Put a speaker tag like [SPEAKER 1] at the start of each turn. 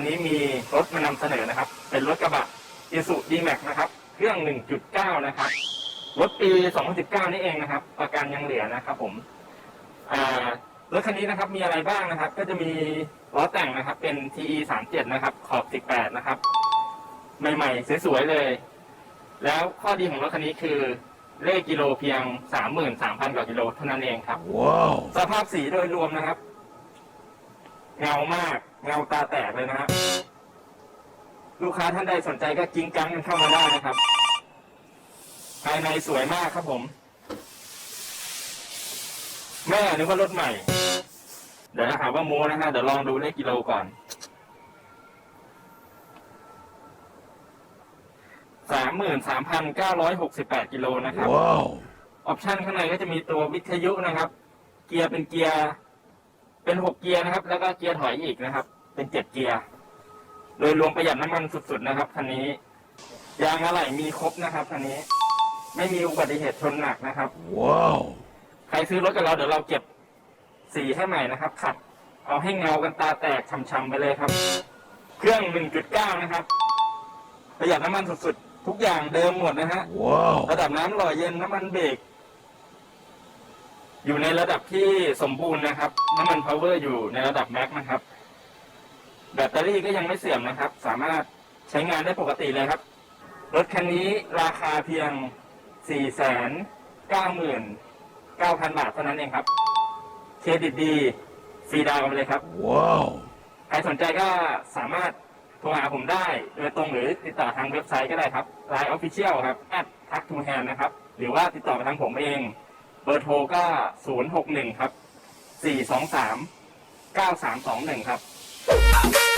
[SPEAKER 1] ันนี้มีรถมานำเสนอนะครับ เป็นรถกระบะ i s u d m a x นะครับ เครื่อง 1.9 นะครับ รถปี 2019 นี่เองนะครับ ประกันยังเหลือนะครับผมรถคันนี้นะครับมีอะไรบ้างนะครับ ก็จะมีล้อแต่งนะครับ เป็น TE 37นะครับ ขอบ 18 นะครับ ใหม่ๆสวยๆเลย แล้วข้อดีของรถคันนี้คือเลขกิโลเพียง 33,000กว่ากิโลเท่านั้นเองครับ
[SPEAKER 2] ว้าว
[SPEAKER 1] สภาพสีโดยรวมนะครับ เงามาก เงาตาแตกเลยนะฮะลูกค้าท่านใดสนใจก็กิ้งกังกันเข้ามาได้นะครับ ภายในสวยมากครับผม แม่นึกว่ารถใหม่ เดี๋ยวนะครับว่าโมนะฮะเดี๋ยวลองดูเลขกิโลก่อนสามหมื่นสามพันเก้าร้อยหกสิบแปดกิโลนะครับ
[SPEAKER 2] Wow.
[SPEAKER 1] ออปชันข้างในก็จะมีตัววิทยุนะครับ เกียร์เป็นเกียร์ เป็นหกเกียร์นะครับ แล้วก็เกียร์ถอยอีกนะครับ เป็นเจ็ดเกียร์ โดยรวมประหยัดน้ำมันสุดๆนะครับคันนี้ ยางอะไหล่มีครบนะครับคันนี้ ไม่มีอุบัติเหตุชนหนักนะครับ
[SPEAKER 2] Wow.
[SPEAKER 1] ใครซื้อรถกับเราเดี๋ยวเราเก็บสีให้ใหม่นะครับขัดเอาให้เงากันตาแตกช้ำๆไปเลยครับ เครื่อง 1.9 นะครับ ประหยัดน้ำมันสุดๆ ทุกอย่างเดิมหมดนะฮะ
[SPEAKER 2] Wow.
[SPEAKER 1] ระดับน้ำหล่อเย็นน้ำมันเบรก อยู่ในระดับที่สมบูรณ์นะครับ น้ำมันพาวเวอร์อยู่ในระดับแม็กนะครับ แบตเตอรี่ก็ยังไม่เสื่อมนะครับ สามารถใช้งานได้ปกติเลยครับ รถคันนี้ราคาเพียง 4 9 9 9 0 0 0 บาทเท่านั้นเองครับ เครดิตดีฟรีดาวน์ไปเลยครับ
[SPEAKER 2] Wow.
[SPEAKER 1] ใครสนใจก็สามารถโทรหาผมได้ โดยตรงหรือติดต่อทางเว็บไซต์ก็ได้ครับ Line Official ครับ at ทักทูแฮนนะครับ หรือว่าติดต่อไปทางผมเอง เบอร์โทรก็061ครับ423 9321ครับ